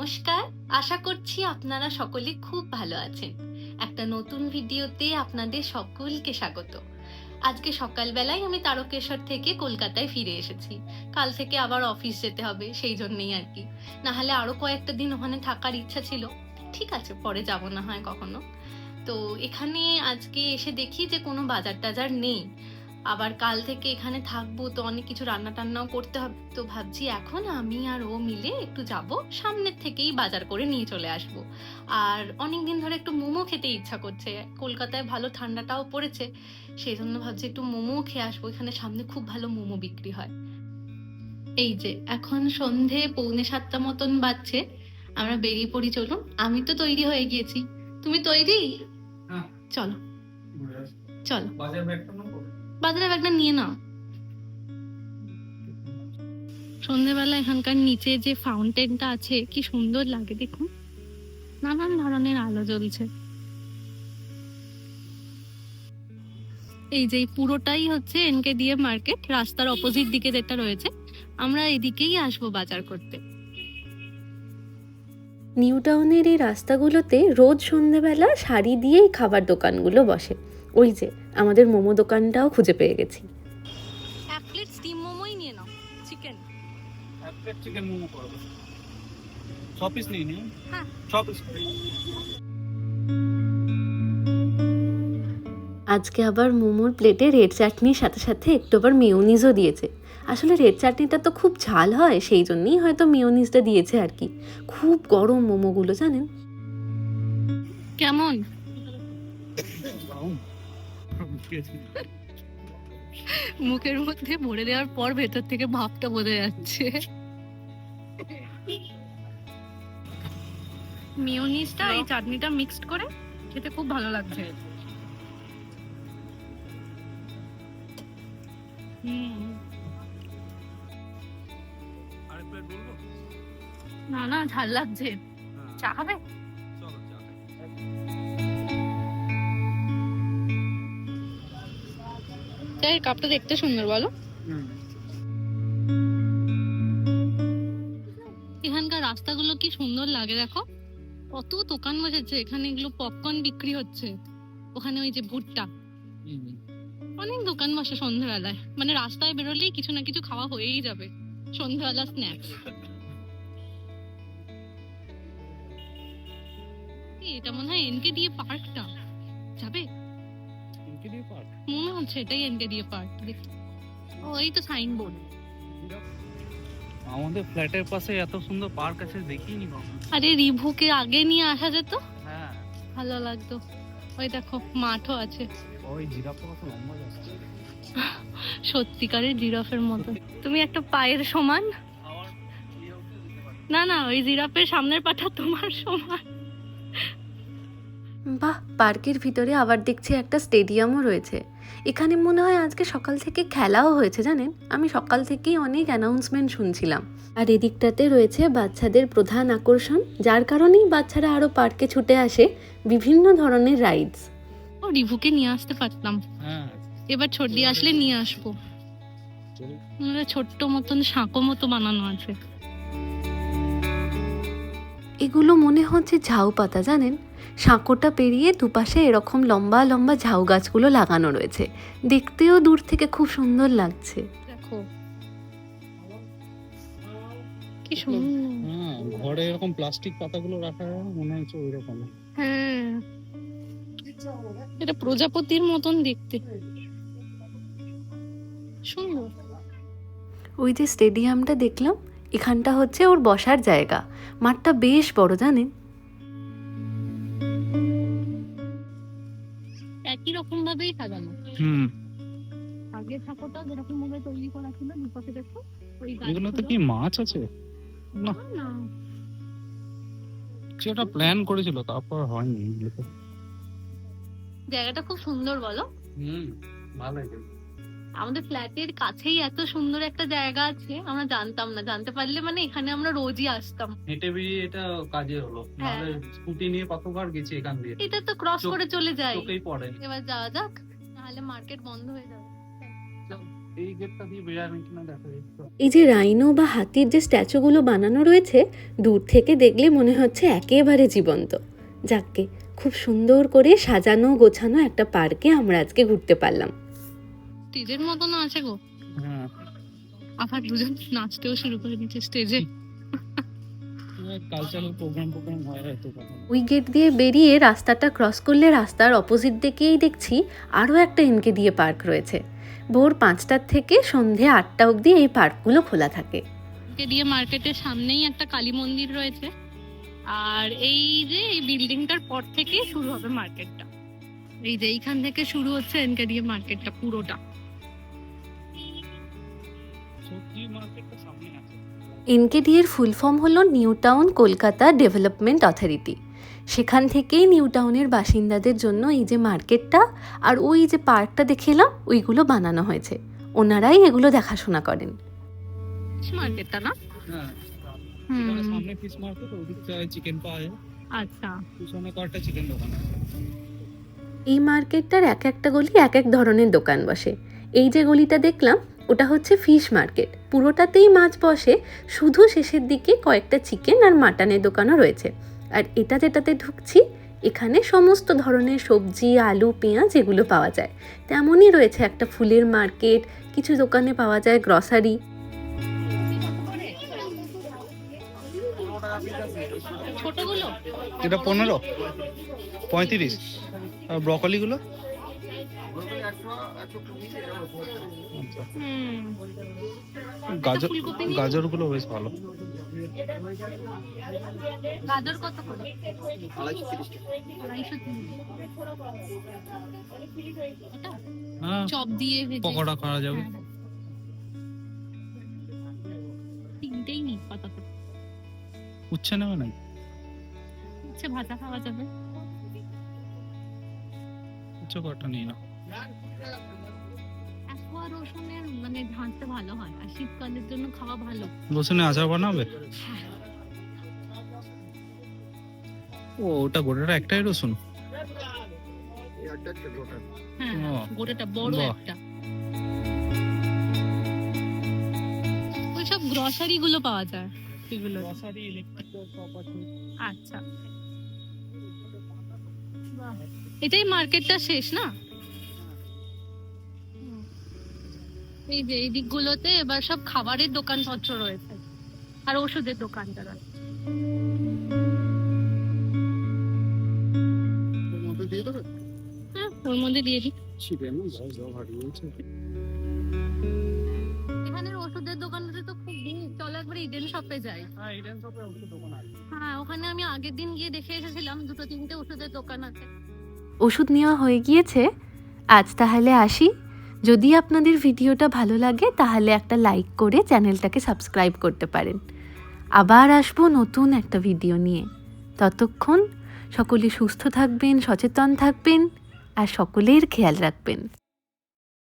নমস্কার। আশা করছি আপনারা সকলে খুব ভালো আছেন। একটা নতুন ভিডিওতে আপনাদের সকলকে স্বাগত। আজকে সকালবেলায় আমি তারকেশ্বর থেকে কলকাতায় ফিরে এসেছি। কাল থেকে আবার অফিস যেতে হবে, সেই জন্যই আর কি। না হলে আরও কয়েকটা দিন ওখানে থাকার ইচ্ছা ছিল। ঠিক আছে, পরে যাব না হয় কখনো। তো এখানে আজকে এসে দেখি যে কোনো বাজার টাজার নেই। আবার কাল থেকে এখানে থাকব তো অনেক কিছু রান্না টান্নাও করতে হবে। তো ভাবছি এখন আমি আর ও মিলে একটু যাব সামনের থেকেই বাজার করে নিয়ে চলে আসব। আর অনেক দিন ধরে একটু মোমো খেতে ইচ্ছা করছে কলকাতায় ভালো ঠান্ডাটাও পড়েছে সেই জন্য ভাবছি একটু মোমো খেয়ে আসব এখানে সামনে খুব ভালো মোমো বিক্রি হয়। এই যে এখন সন্ধে পৌনে সাতটা মতন বাজছে আমরা বেরিয়ে পড়ি চলুন। আমি তো তৈরি হয়ে গিয়েছি। তুমি তৈরি? হ্যাঁ। চলো। চলো। বাজার ব্যাগটা নিয়ে নাও। সন্ধেবেলা এখানকার নিচে যে ফাউন্টেনটা আছে, কি সুন্দর লাগে দেখুন। নানান ধরনের আলো জ্বলছে। এই যে পুরোটাই হচ্ছে এনকে দিয়ে মার্কেট, রাস্তার অপোজিট দিকে যেটা রয়েছে, আমরা এদিকেই আসব বাজার করতে। নিউ টাউনের এই রাস্তাগুলোতে রোজ সন্ধেবেলা শাড়ি দিয়েই খাবার দোকানগুলো বসে। ওই যে আমাদের মোমো দোকানটাও খুঁজে পেয়ে গেছি। এক প্লেট স্টিম মোমোই নিয়ে নাও চিকেন এক প্লেট চিকেন মোমো করব। ছ পিস নিয়ে নিন হ্যাঁ। ছ পিস আজকে আবার মোমোর প্লেটে রেড চাটনির সাথে সাথে একটু আবার মেয়োনিজও দিয়েছে। আসলে রেড চাটনিটা তো খুব ঝাল হয় সেই জন্যই হয়তো মেয়োনিজটা দিয়েছে আর কি। খুব গরম মোমোগুলো জানেন? কেমন? মুখের মধ্যে ভরে দেওয়ার পর ভেতর থেকে ভাবটা বোঝা যাচ্ছে। মিওনিসটা এই চাটনিটা মিক্সড করে খেতে খুব ভালো লাগছে। না না ঝাল লাগছে। চা খাবে? চায়ের কাপটা দেখতে সুন্দর বলো। এখানকার রাস্তাগুলো কি সুন্দর লাগে দেখো। কত দোকান বসেছে এখানে এগুলো পপকর্ন বিক্রি হচ্ছে। ওখানে ওই যে ভুট্টা। অনেক দোকান বসে সন্ধ্যাবেলায়। মানে রাস্তায় বেরোলেই কিছু না কিছু খাওয়া হয়েই যাবে। সন্ধ্যাবেলা স্ন্যাক্স এটা মনে হয় এনকে দিয়ে পার্কটা। মনে হচ্ছে এটাই এনকে পার্ক ও এই তো সাইনবোর্ড আমাদের ফ্ল্যাটের পাশে এত সুন্দর পার্ক আছে দেখিনি আরে রিভুকে আগে নিয়ে আসা যেত? হ্যাঁ। ভালো লাগতো। ওই দেখো মাঠও আছে। ওই জিরাফটা কত লম্বা যাচ্ছে। সত্যিকারের জিরাফের মতো। তুমি একটা পায়ের সমান? না না ওই জিরাফের সামনের পাটা তোমার সমান। বাহ পার্কের ভিতরে আবার দেখছি একটা স্টেডিয়ামও রয়েছে। এখানে মনে হয় আজকে সকাল থেকে খেলাও হয়েছে জানেন? আমি সকাল থেকেই অনেক অ্যানাউন্সমেন্ট শুনছিলাম। আর এদিকটাতে রয়েছে বাচ্চাদের প্রধান আকর্ষণ যার কারণেই বাচ্চারা আরও পার্কে ছুটে আসে বিভিন্ন ধরনের রাইডস ও রিভুকে নিয়ে আসতে পারতাম। হ্যাঁ। এবার ছর্দি আসলে নিয়ে আসব। মানে ছোট্ট মতন সাঁকো মতো বানানো আছে। এগুলো মনে হচ্ছে ঝাউ পাতা জানেন? সাঁকোটা পেরিয়ে দুপাশে এরকম লম্বা লম্বা ঝাউ গাছগুলো লাগানো রয়েছে। দেখতেও দূর থেকে খুব সুন্দর লাগছে। দেখো। কি সুন্দর। হ্যাঁ ঘরে এরকম প্লাস্টিক পাতাগুলো রাখা মনে হচ্ছে ওই রকম হ্যাঁ। এটা প্রজাপতির মতন দেখতে। সুন্দর। ওই যে স্টেডিয়ামটা দেখলাম এখানটা হচ্ছে ওর বসার জায়গা। মাঠটা বেশ বড় জানেন? ভাবেই সাজানো। হুম। আগে ঠাকুরটা যেরকম ভাবে তৈরি করা ছিল দুপাশে দেখো ওই এগুলোতে কি মাছ আছে? না। না সেটা প্ল্যান করেছিল তারপর হয়নি। জায়গাটা খুব সুন্দর বলো। হুম ভালো আমাদের ফ্ল্যাটের কাছেই এত সুন্দর একটা জায়গা আছে আমরা জানতাম না। জানতে পারলে মানে এখানে আমরা রোজই আসতাম। হেঁটে বেরিয়ে এটা কাজে হলো। হ্যাঁ। নাহলে স্কুটি নিয়ে কতবার গেছি এখান দিয়ে। এটা তো ক্রস চোখ- করে চলে যায়। চোখেই পড়ে এবার যাওয়া যাক নাহলে মার্কেট বন্ধ হয়ে যাবে। এই গেটটা দিয়ে কিনা দেখা যাচ্ছে এই যে রাইনো বা হাতির যে স্ট্যাচুগুলো বানানো রয়েছে দূর থেকে দেখলে মনে হচ্ছে একেবারে জীবন্ত। যাককে খুব সুন্দর করে সাজানো গোছানো একটা পার্কে আমরা আজকে ঘুরতে পারলাম। স্টেজের মতন আছে গো। হ্যাঁ। আবার দুজন নাচতেও শুরু করে দিচ্ছে স্টেজে। হয় ওই গেট দিয়ে বেরিয়ে রাস্তাটা ক্রস করলে রাস্তার অপোজিট দিকেই দেখছি আরও একটা এনকে দিয়ে পার্ক রয়েছে। ভোর পাঁচটার থেকে সন্ধে আটটা অবধি এই পার্কগুলো খোলা থাকে। দিয়ে মার্কেটের সামনেই একটা কালী মন্দির রয়েছে। আর এই যে এই বিল্ডিংটার পর থেকে শুরু হবে মার্কেটটা। এই যে এইখান থেকে শুরু হচ্ছে এনকে দিয়ে মার্কেটটা পুরোটা। সবজি মার্কেটটা সামনে আছে। এনকেডি এর ফুল ফর্ম হলো New Town Kolkata development authority. সেখান থেকেই নিউ টাউনের বাসিন্দাদের জন্য এই যে মার্কেটটা আর ওই যে পার্কটা দেখে এলাম ওইগুলো বানানো হয়েছে। ওনারাই এগুলো দেখাশোনা করেন। মার্কেটটা না? হ্যাঁ। হুম। এখানে সামনে ফিশ মার্কেট ওদিকটা চিকেন পাওয়া যায়। আচ্ছা। পিছনে কয়েকটা চিকেন দোকান এই মার্কেটটার এক একটা গলি এক এক ধরনের দোকান বসে। এই যে গলিটা দেখলাম ওটা হচ্ছে ফিশ মার্কেট। পুরোটাতেই মাছ বসে, শুধু শেষের দিকে কয়েকটা চিকেন আর মাটনের দোকানও রয়েছে। আর এটা যেটাতে ঢুকছি, এখানে সমস্ত ধরনের সবজি, আলু, পেঁয়াজ এগুলো পাওয়া যায়। তেমনই রয়েছে একটা ফুলের মার্কেট, কিছু দোকানে পাওয়া যায় গ্রসারি। এটা পনেরো, পঁয়ত্রিশ। আর ব্রকলিগুলো? হুম। গাজর নিয়ে- গাজরগুলো বেশ ভালো। গাজর কত করে? হ্যাঁ চপ দিয়ে পকোড়া করা যাবে। হ্যাঁ, হ্যাঁ। তিনটেই নিই উচ্ছে নেবে না হচ্ছে ভাজা খাওয়া যাবে। উচ্ছে কটা নিয়ে না। রসুনের মানে ঝাঁঝতে ভালো হয় আর শীতকালের জন্য খাওয়া ভালো। রসুনের আচার বানাবে? ও ওটা গোটাটা একটাই রসুন? হ্যাঁ গোটাটা বড় একটা। ওই সব গ্রসারি গুলো পাওয়া যায় আচ্ছা। বাহ। এটাই মার্কেটটা শেষ না? এই যে এই দিকগুলোতে এবার সব খাবারের দোকানপত্র রয়েছে আর ওষুধের দোকানটা রয়েছে। হ্যাঁ ওর মধ্যে দিয়ে দিই। এখানের ওষুধের দোকানটাতে তো খুব ভিড়। চলো একবার ইডেন শপে যাই। হ্যাঁ ওখানে আমি আগের দিন গিয়ে দেখে এসেছিলাম দুটো তিনটে ওষুধের দোকান আছে। ওষুধ নেওয়া হয়ে গিয়েছে, আজ তাহলে আসি। যদি আপনাদের ভিডিওটা ভালো লাগে, তাহলে একটা লাইক করে চ্যানেলটাকে সাবস্ক্রাইব করতে পারেন। আবার আসব নতুন একটা ভিডিও নিয়ে। ততক্ষণ সকলে সুস্থ থাকবেন, সচেতন থাকবেন, আর সকলের খেয়াল রাখবেন।